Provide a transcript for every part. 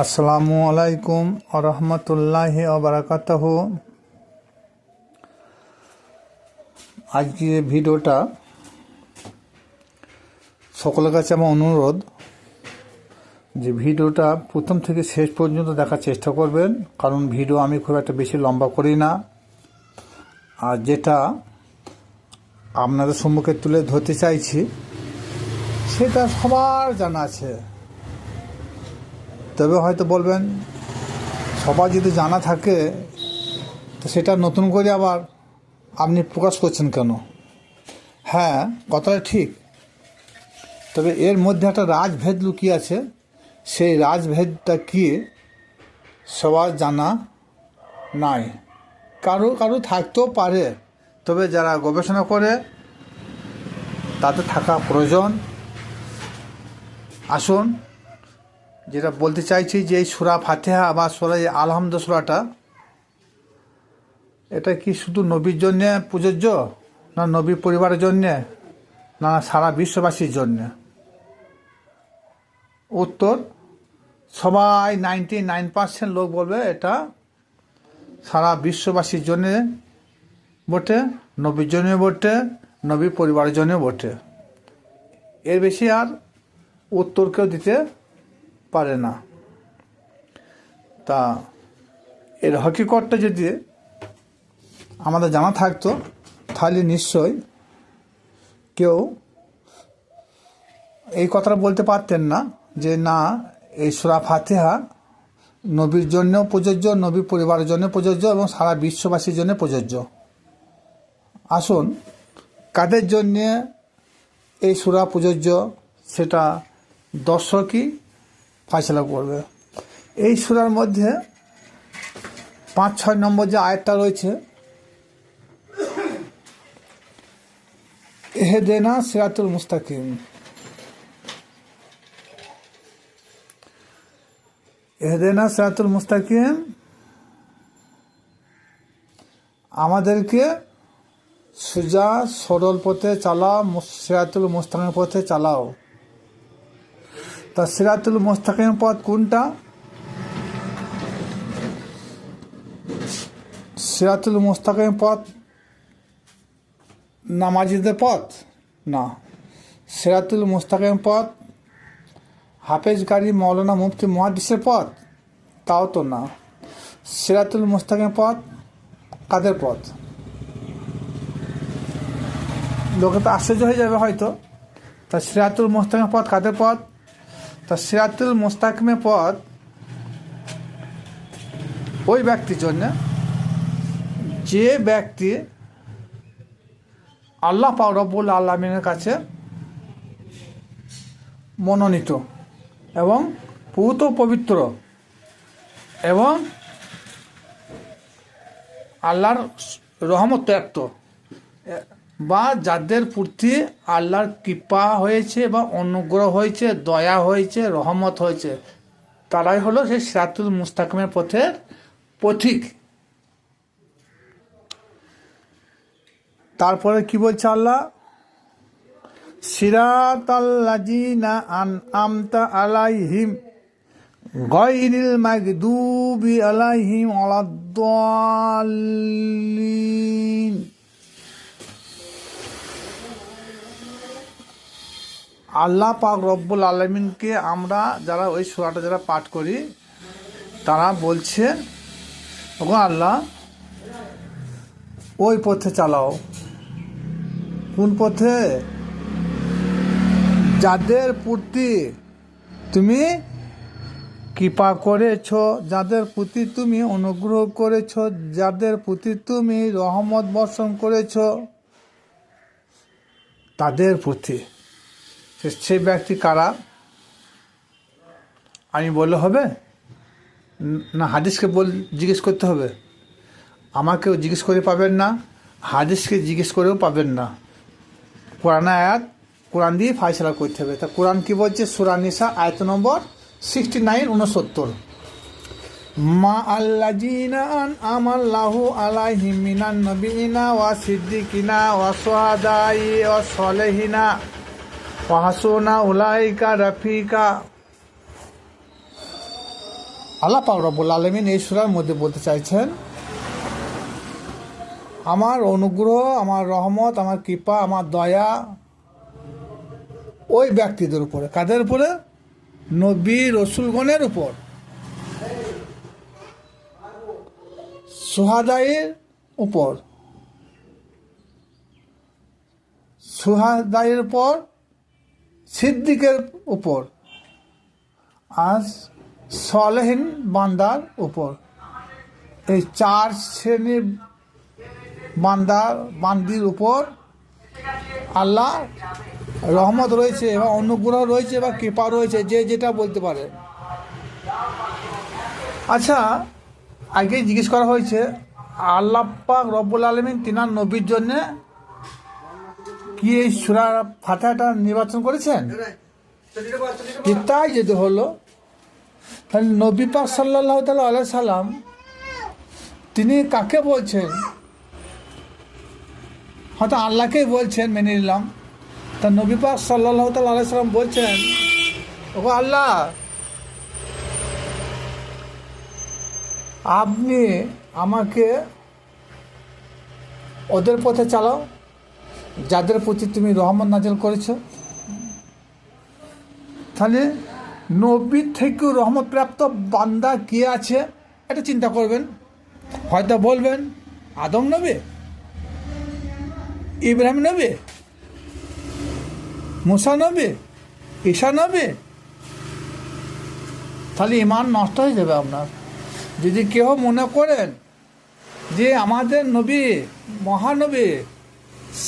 আসসালামু আলাইকুম আরহামতুল্লাহ বারাকাতাহ আজকে ভিডিওটা সকলের কাছে আমার অনুরোধ যে ভিডিওটা প্রথম থেকে শেষ পর্যন্ত দেখার চেষ্টা করবেন, কারণ ভিডিও আমি খুব একটা বেশি লম্বা করি না। আর যেটা আপনাদের সম্মুখে তুলে ধরতে চাইছি, সেটা সবার জানা আছে। তবে হয়তো বলবেন, সবার যদি জানা থাকে, তো সেটা নতুন করে আবার আপনি প্রকাশ করছেন কেন? হ্যাঁ কথাটা ঠিক। তবে এর মধ্যে একটা রাজভেদ লুকিয়ে আছে। সেই রাজভেদটা কি, সবার জানা নাই। কারও কারও থাকতেও পারে, তবে যারা গবেষণা করে, তাতে থাকা প্রয়োজন। আসুন যেটা বলতে চাইছি যে এই সুরা ফাতেহা বা সুরা আলহামদ সুরাটা, এটা কি শুধু নবীর জন্যে প্রযোজ্য না নবী পরিবারের জন্যে না সারা বিশ্ববাসীর জন্যে? উত্তর, সবাই নাইনটি নাইন পার্সেন্ট লোক বলবে এটা সারা বিশ্ববাসীর জন্যে বটে, নবীর জন্য বটে নবী পরিবারের জন্য বটে। এর বেশি আর উত্তর কেউ দিতে পারে না। তা এর হকিকতটা যদি আমাদের জানা থাকতো, তাহলে নিশ্চয় কেউ এই কথাটা বলতে পারতেন না যে, না, এই সুরা ফাতেহা নবীর জন্য প্রযোজ্য, নবী পরিবারের জন্য প্রযোজ্য এবং সারা বিশ্ববাসীর জন্য প্রযোজ্য। আসুন, কাদের জন্যে এই সুরা প্রযোজ্য সেটা দর্শকই ফয়সলা করবে। এই সুরার মধ্যে পাঁচ, ছয় নম্বর যে আয়াতটা রয়েছে, এহেদেনা সিরাতুল মুস্তাকিম। এহেদেনা সিরাতুল মুস্তাকিম আমাদেরকে সুজা সরল পথে চালাও, সিরাতুল মুস্তাকিমের পথে চালাও। তা সিরাতুল মোস্তাকিম পথ কোনটা? সিরাতুল মোস্তাকিম পথ? নামাজিদের পথ? না। সিরাতুল মোস্তাকিম পথ? হাফেজ গাড়ি মৌলানা মুফতি মহাদিসের পথ? তাও তো না। সিরাতুল মোস্তাকিম পথ? কাদের পথ? লোকে তো আশ্চর্য হয়ে যাবে হয়তো। তা সিরাতুল মোস্তাকিম পথ কাদের পথ? তা সিরাতুল মোস্তাকমে পদ ওই ব্যক্তির জন্য যে ব্যক্তি আল্লাহ পাক রব্বুল কাছে মনোনীত এবং পুত পবিত্র এবং আল্লাহর রহমত প্রাপ্ত বা যাদের প্রতি আল্লাহর কৃপা হয়েছে বা অনুগ্রহ হয়েছে, দয়া হয়েছে, রহমত হয়েছে, তারাই হলো সেই সিরাতুল মুস্তাকিমের পথের পথিক। তারপরে কি বলছে আল্লাহ? সিরাত আমতা আলাইহিম গয়রিল আলাইহিম আলাদ্দাল্লিন আল্লাহ পাক রব্বুল আলমিনকে আমরা যারা ওই সোয়াটা যারা পাঠ করি, তারা বলছে, ওগো আল্লাহ, ওই পথে চালাও। কোন পথে? যাদের প্রতি তুমি কৃপা করেছ, যাদের প্রতি তুমি অনুগ্রহ করেছ, যাদের প্রতি তুমি রহমত বর্ষণ করেছ, তাদের প্রতি। সেই ব্যক্তি কারা? আমি বললে হবে? না, হাদিসকে বল, জিজ্ঞেস করতে হবে। আমাকেও জিজ্ঞেস করে পাবেন না, হাদিসকে জিজ্ঞেস করেও পাবেন না। কোরআন আয়াত, কোরআন দিয়ে ফাইসলা করতে হবে। তা কোরআন কী বলছে? সুরানিসা আয়ত নম্বর সিক্সটি নাইন, উনসত্তর। মা আল্লাজিনা আন আমাল্লাহু আলাইহি মিনান নবিনা ওয়া সিদ্দিকিনা ওয়া সুহাদাই ওয়া সলেহিনা। ওয়াহাসুনা উলাইকা রাফিকা। আল্লাহ পাক রব্বুল আলমিন এই সুরার মধ্যে বলতে চাইছেন, আমার অনুগ্রহ, আমার রহমত, আমার কৃপা, আমার দয়া ওই ব্যক্তিদের উপরে। কাদের উপরে? নবী রসুলগণের উপর। সুহাদাইয়ের উপর। সুহাদাইয়ের উপর সিদ্দিকের উপর। আর সলেহীন বান্দার উপর। এই চার শ্রেণির বান্দার বান্দির উপর আল্লাহ রহমত রয়েছে এবং অনুগ্রহ রয়েছে বা কৃপা রয়েছে, যে যেটা বলতে পারে। আচ্ছা আগে জিজ্ঞেস করা হয়েছে, আল্লাহ পাক রব্বুল আলমিন তিনার নবীর জন্যে কি এই সুরা ফাটাটা নির্বাচন করেছেন? তাই যদি হলো, তাহলে নবী পাক সাল্লাহ আলাই সাল্লাম, তিনি কাকে বলছেন? হয়তো আল্লাহকেই বলছেন, মেনে নিলাম। তা নবী পাক সাল্লাহ আলাই সাল্লাম বলছেন ও আল্লাহ, আপনি আমাকে ওদের পথে চালাও যাদের প্রতি তুমি রহমত নাজেল করেছ, তাহলে নবীর থেকেও রহমত প্রাপ্ত বান্দা কে আছে, এটা চিন্তা করবেন। হয়তো বলবেন, আদম নবী? ইব্রাহিম নবী? মুসা নবী? ঈশা নবী? তাহলে ইমান নষ্ট হয়ে যাবে আপনার। যদি কেউ মনে করেন যে আমাদের নবী মহানবী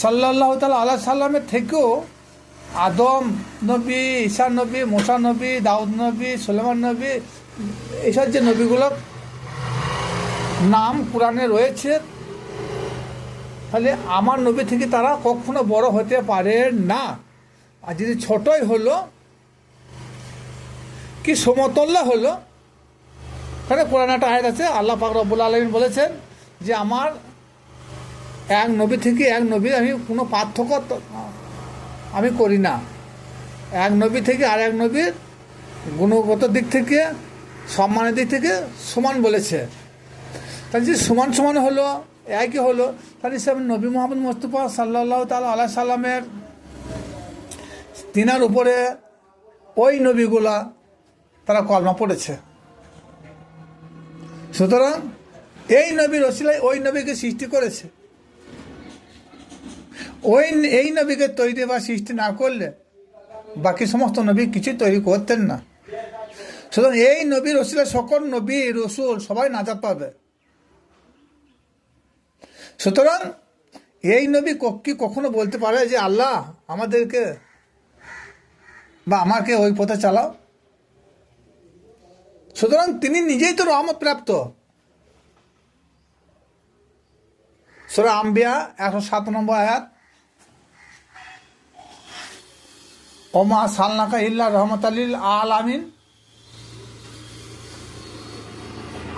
সাল্লাহ তাল আল্লাহ সাল্লামের থেকেও আদম নবী ঈশা নবী, মোসা নবী, দাউদ নবী সুলেমান নবী এইসব যে নবীগুলো নাম কোরআনে রয়েছে, তাহলে আমার নবী থেকে তারা কখনো বড় হতে পারে না। আর যদি ছোটই হলো, কি সমতল্য হলো, তাহলে কোরআন একটা আয়াত আছে, আল্লাহ পাক আলমিন বলেছেন যে, আমার এক নবী থেকে এক নবী আমি কোনো পার্থক্য আমি করি না। এক নবী থেকে আর এক নবীর গুণগত দিক থেকে, সম্মানের দিক থেকে সমান বলেছে। তাহলে যে সমান সমান হলো, একই হলো, তাহলে সে নবী মোহাম্মদ মোস্তফা সাল্লাহ তাল আল্লাহ সাল্লামের তিনার উপরে ওই নবীগুলা তারা কলমা পড়েছে। সুতরাং এই নবীর রসিলাই ওই নবীকে সৃষ্টি করেছে। ওই এই নবীকে তৈরি বা সৃষ্টি না করলে বাকি সমস্ত নবী কিছু তৈরি করতেন না। সুতরাং এই নবীর রসিলা, সকল নবী, রসুল সবাই নাজাত পাবে। সুতরাং এই নবী কি কখনো বলতে পারে যে, আল্লাহ, আমাদেরকে বা আমাকে ওই পথে চালাও? সুতরাং তিনি নিজেই তো রহমত প্রাপ্ত। সুরা আম্বিয়া একশো সাত নম্বর আয়াত। ওমা সালনাকা ইল্লা রহমত আলিল আল আমিন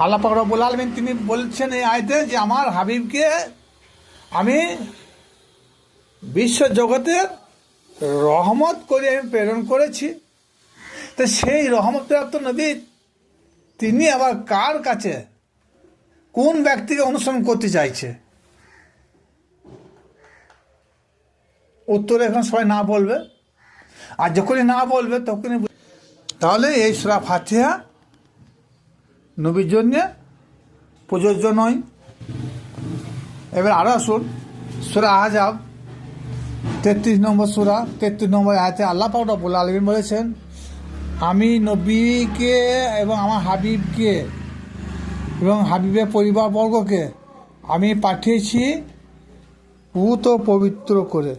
আল্লাহ পাক রব্বুল আলমিন তিনি বলছেন এই আয়তে যে আমার হাবিবকে আমি বিশ্ব জগতের রহমত করে আমি প্রেরণ করেছি। তো সেই রহমত প্রাপ্ত নবী তিনি আবার কার কাছে কোন ব্যক্তিকে অনুসরণ করতে চাইছে? উত্তরে এখন সবাই না বলবে। আর যখনই না বলবে, তখনই তাহলে এই সুরা ফাতিহা নবীর জন্যে প্রযোজ্য নয়। এবার আরও আসুন, সুরা আজাব তেত্রিশ নম্বর সুরা, তেত্রিশ নম্বর আয়াতে আল্লাহ পাক রব্বুল আলমিন বলেছেন, আমি নবীকে এবং আমার হাবিবকে এবং হাবিবের পরিবারবর্গকে আমি পাঠিয়েছি পুত পবিত্র করে।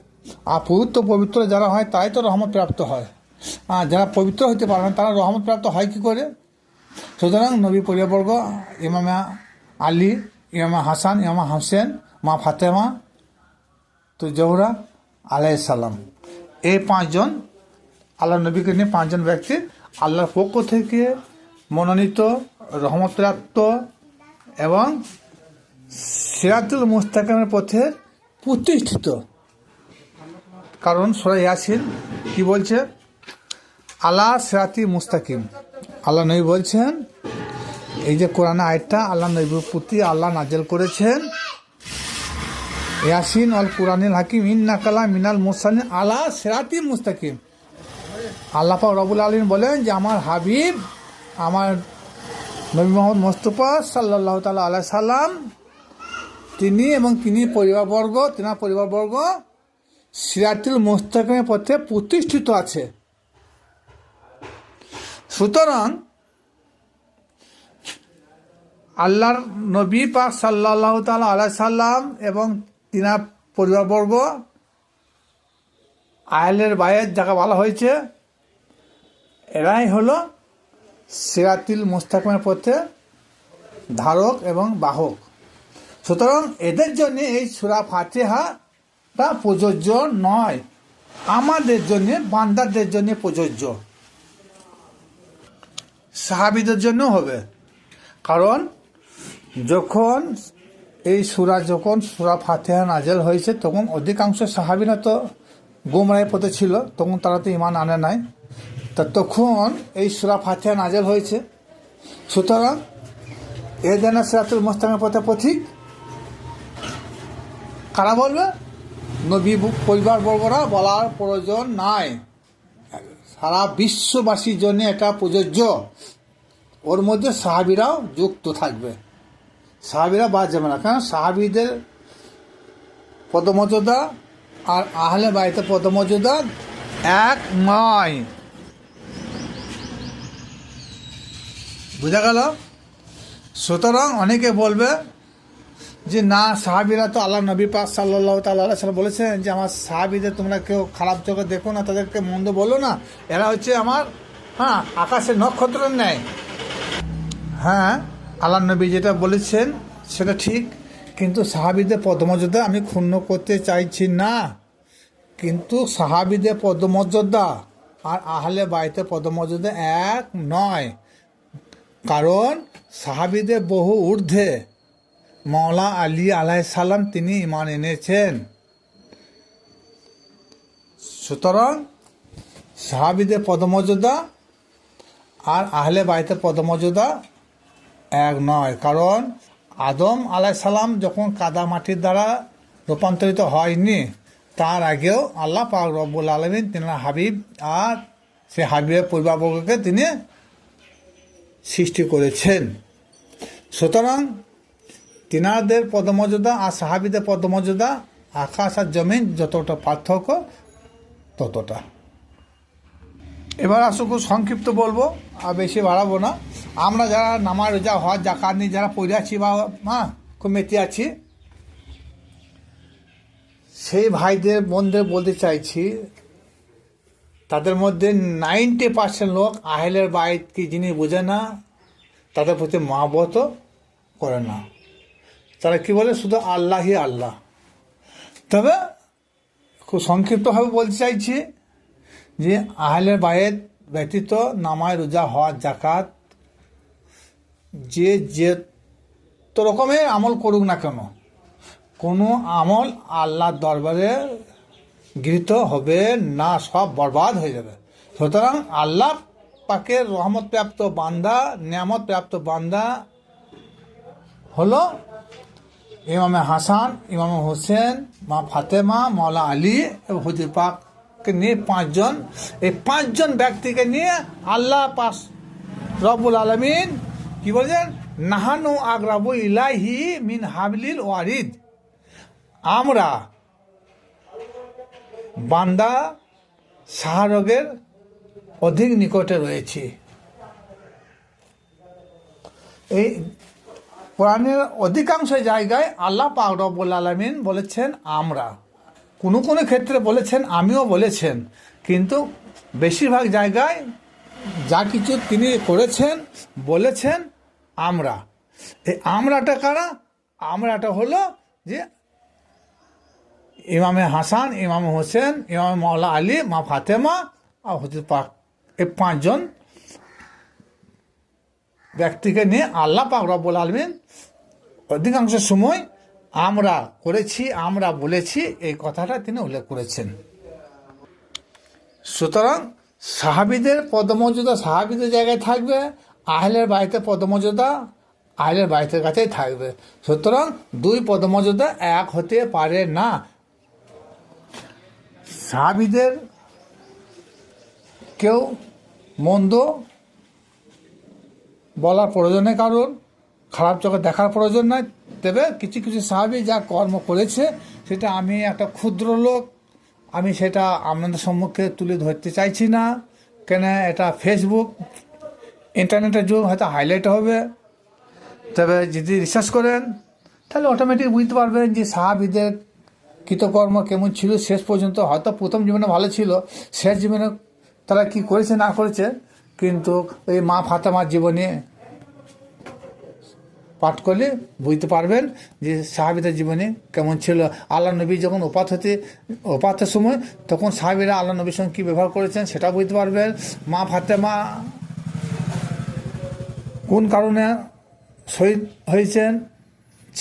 আর পবিত্র পবিত্র যারা হয় তাই তো রহমত প্রাপ্ত হয়। আর যারা পবিত্র হতে পারে না, তারা রহমত প্রাপ্ত হয় কি করে? সুতরাং নবী পরিবারবর্গ ইমামা আলী, ইমামা হাসান, ইমামা হাসেন, মা ফাতেমা, তো জহরা আলাইসাল্লাম এই পাঁচজন আল্লাহ নবীকে নিয়ে পাঁচজন ব্যক্তি আল্লাহর পক্ষ থেকে মনোনীত রহমতপ্রাপ্ত এবং সিরাতুল মুস্তাকামের পথে প্রতিষ্ঠিত। কারণ সোরা ইয়াসিন কি বলছে? আল্লাহ সিরাতি মুস্তাকিম। আল্লাহ নবী বলছেন, এই যে কোরআন আয়টা আল্লাহ নবীর প্রতি আল্লাহ নাজেল করেছেন, ইয়াসিন অল কোরআনিল হাকিম, ইন্না কালা মিনাল মুসানিন আলা সেরাতি মুস্তাকিম। আল্লাহ রবুল আলমিন বলেন যে, আমার হাবিব, আমার নবী মোহাম্মদ মোস্তফা সাল্লাহ তালা আলাই সাল্লাম, তিনি এবং তিনি পরিবারবর্গ, তেনার পরিবারবর্গ সিরাতুল মোস্তাকিমের পথে প্রতিষ্ঠিত আছে। সুতরাং আল্লাহর নবী পাক সাল্লাহ তালা আলাই সাল্লাম এবং তিনার পরিবারবর্গ আয়ালের বাইয়ের যাকে বলা হয়েছে, এরাই হলো সিরাতিল মুস্তাকিমের পথে ধারক এবং বাহক। সুতরাং এদের জন্য এই সুরা ফাতেহাটা প্রযোজ্য নয়। আমাদের জন্য বান্দারদের জন্য প্রযোজ্য। সাহাবিদের জন্য হবে। কারণ যখন এই সুরা যখন সুরা ফাতেহা নাজেল হয়েছে, তখন অধিকাংশ সাহাবিরা তো গুমরায় পথে ছিল, তখন তারা তো ইমান আনে নাই। তা তখন এই সুরা ফাতেহা নাজেল হয়েছে। সুতরাং এ যেন সিরাতুল মোস্তামের পথে পথিক কারা বলবে? নবী পরিবার বর্গরা বলার প্রয়োজন নাই। সারা বিশ্ববাসীর জন্য এটা প্রযোজ্য। ওর মধ্যে সাহাবিরাও যুক্ত থাকবে। সাহাবিরা বাদ যাবে না, কারণ সাহাবিদের পদমর্যাদা আর আহলে বাড়িতে পদমর্যাদা এক নয়। বুঝা গেল? সুতরাং অনেকে বলবে যে না, সাহাবিরা তো আল্লাহ, নবী পাক সাল্লাহ তাল্লাহ সাল্লাম বলেছেন যে আমার সাহাবিদের তোমরা কেউ খারাপ চোখে দেখো না, তাদেরকে মন্দ বলো না। এরা হচ্ছে আমার হ্যাঁ আকাশের নক্ষত্রের ন্যায়। হ্যাঁ আল্লাহ নবী যেটা বলেছেন সেটা ঠিক, কিন্তু সাহাবিদের পদমর্যাদা আমি ক্ষুণ্ণ করতে চাইছি না। কিন্তু সাহাবিদের পদমর্যাদা আর আহলে বাড়িতে পদমর্যাদা এক নয়। কারণ সাহাবিদের বহু ঊর্ধ্বে। মৌলা আলী আলাহ সাল্লাম তিনি ইমান এনেছেন। সুতরাং সাহাবিদের পদমর্যাদা আর আহলে বাড়িতে পদমর্যাদা এক নয়। কারণ আদম আলাহ সালাম যখন কাদা মাটির দ্বারা রূপান্তরিত হয়নি, তার আগেও আল্লাহ পাক রব্বুল আলমিন তিনার হাবিব আর সে হাবিবের পরিবারবর্গকে তিনি সৃষ্টি করেছেন। সুতরাং তিনাদের পদমর্যাদা আর সাহাবিদের পদমর্যাদা আকাশ আর জমিন যতটা পার্থক্য ততটা। এবার আসো খুব সংক্ষিপ্ত বলব আর বেশি বাড়াবো না। আমরা যারা নামাজ রোজা হওয়ার জাকাত নিয়ে যারা পড়ে আছি বা হ্যাঁ খুব মেতে আছি, সেই ভাইদের বোনদের বলতে চাইছি, তাদের মধ্যে নাইনটি পার্সেন্ট লোক আহেলের বাইতকে যিনি বোঝে না, তাদের প্রতি মহাবত করে না। তারা কি বলে? শুধু আল্লাহই আল্লাহ। তবে খুব সংক্ষিপ্তভাবে বলতে চাইছি যে আহলের বায়ের ব্যতীত নামায় রোজা হওয়ার জাকাত যে যে তো রকমের আমল করুক না কেন, কোনো আমল আল্লাহর দরবারে গৃহীত হবে না, সব বরবাদ হয়ে যাবে। সুতরাং আল্লাহ পাকের রহমত প্রাপ্ত বান্দা নিয়ামত প্রাপ্ত বান্দা হলো ইমামে হাসান, ইমামে হোসেন, মা ফাতেমা মৌলা আলী এবং হুজুর পাককে নিয়ে পাঁচজন। এই পাঁচজন ব্যক্তিকে নিয়ে আল্লাহ পাস রবুল আলমিন কি বলছেন? নাহানু আগরাবু ইলাহি মিন হাবলিল ওয়ারিদ। আমরা বান্দা শাহরগের অধিক নিকটে রয়েছি। এই কোরআনের অধিকাংশ জায়গায় আল্লাহ পাক রব্বুল আলমিন বলেছেন, আমরা। কোনো কোনো ক্ষেত্রে বলেছেন, আমিও বলেছেন। কিন্তু বেশিরভাগ জায়গায় যা কিছু তিনি করেছেন, বলেছেন, আমরা। এই আমরাটা কারা? আমরাটা হলো যে ইমামে হাসান, ইমাম হোসেন, ইমাম মৌলা আলী, মা ফাতেমা আর হজরত পাক। এই পাঁচজন ব্যক্তিকে নিয়ে আল্লাহ পাক রব্বুল আলমিন অধিকাংশ সময় আমরা করেছি, আমরা বলেছি, এই কথাটা তিনি উল্লেখ করেছেন। সুতরাং সাহাবিদের পদমর্যাদা সাহাবিদের জায়গায় থাকবে, আহলের বাড়িতে পদমর্যাদা আহলের বাড়িতে কাছেই থাকবে। সুতরাং দুই পদমর্যাদা এক হতে পারে না। সাহাবিদের কেউ মন্দ বলার প্রয়োজনে কারণ, খারাপ চোখে দেখার প্রয়োজন নাই। তবে কিছু কিছু সাহাবি যা কর্ম করেছে, সেটা আমি একটা ক্ষুদ্র লোক, আমি সেটা আপনাদের সম্মুখে তুলে ধরতে চাইছি না। কেন এটা ফেসবুক ইন্টারনেটের যুগ, হয়তো হাইলাইট হবে। তবে যদি রিসার্চ করেন, তাহলে অটোমেটিক বুঝতে পারবেন যে সাহাবিদের কৃতকর্ম কেমন ছিল। শেষ পর্যন্ত হয়তো প্রথম জীবনে ভালো ছিল, শেষ জীবনে তারা কি করেছে, না করেছে। কিন্তু এই মা ফাতেমার জীবনে পাঠ করলে বুঝতে পারবেন যে সাহাবিদের জীবনে কেমন ছিল। আল্লাহ নবী যখন ওপাত হতে ওপাতের সময় তখন সাহাবিরা আল্লাহ নবীর সঙ্গে কী ব্যবহার করেছেন সেটা বুঝতে পারবেন। মা ফাতেমা কোন কারণে শহীদ হয়েছেন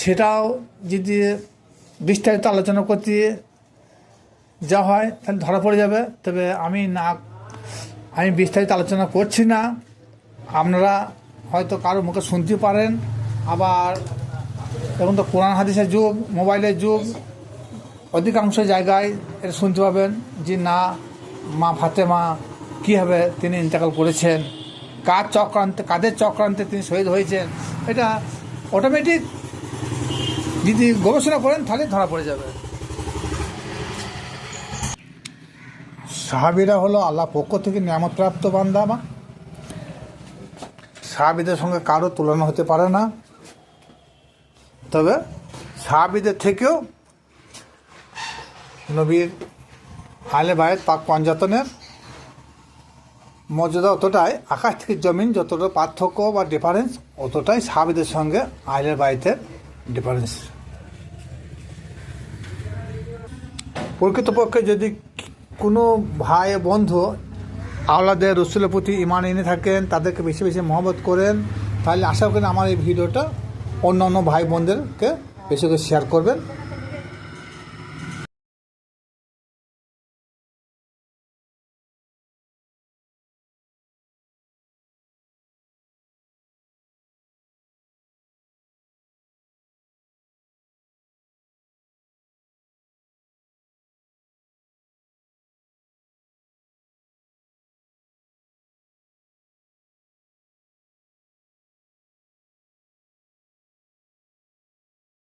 সেটাও যদি বিস্তারিত আলোচনা করতে যা হয়, তাহলে ধরা পড়ে যাবে। তবে আমি না আমি বিস্তারিত আলোচনা করছি না। আপনারা হয়তো কারও মুখে শুনতে পারেন। আবার এখন তো, কোরআন হাদিসের যুগ, মোবাইলের যুগ, অধিকাংশ জায়গায় এটা শুনতে পাবেন যে, না, মা ফাতেমা কীভাবে তিনি ইন্তেকাল করেছেন, কার চক্রান্তে, কাদের চক্রান্তে তিনি শহীদ হয়েছেন, এটা অটোমেটিক যদি গবেষণা করেন, তাহলে ধরা পড়ে যাবে। সাহাবিরা হলো আল্লাহ পক্ষ থেকে নিয়ামতপ্রাপ্ত বান্দা সাহাবিদের সঙ্গে কারও তুলনা হতে পারে না। তবে সাহাবিদের থেকেও নবীর আলে বায়ের পাক পঞ্জাতনের মর্যাদা অতটাই, আকাশ থেকে জমিন যতটা পার্থক্য বা ডিফারেন্স অতটাই সাহাবিদের সঙ্গে আহলের বাইতের ডিফারেন্স প্রকৃতপক্ষে যদি কোনো ভাই বন্ধু আওলাদের রসুলের প্রতি ইমান এনে থাকেন, তাদেরকে বেশি বেশি মহব্বত করেন, তাহলে আশা করেন আমার এই ভিডিওটা অন্য অন্য ভাই বোনদেরকে বেশি করে শেয়ার করবেন।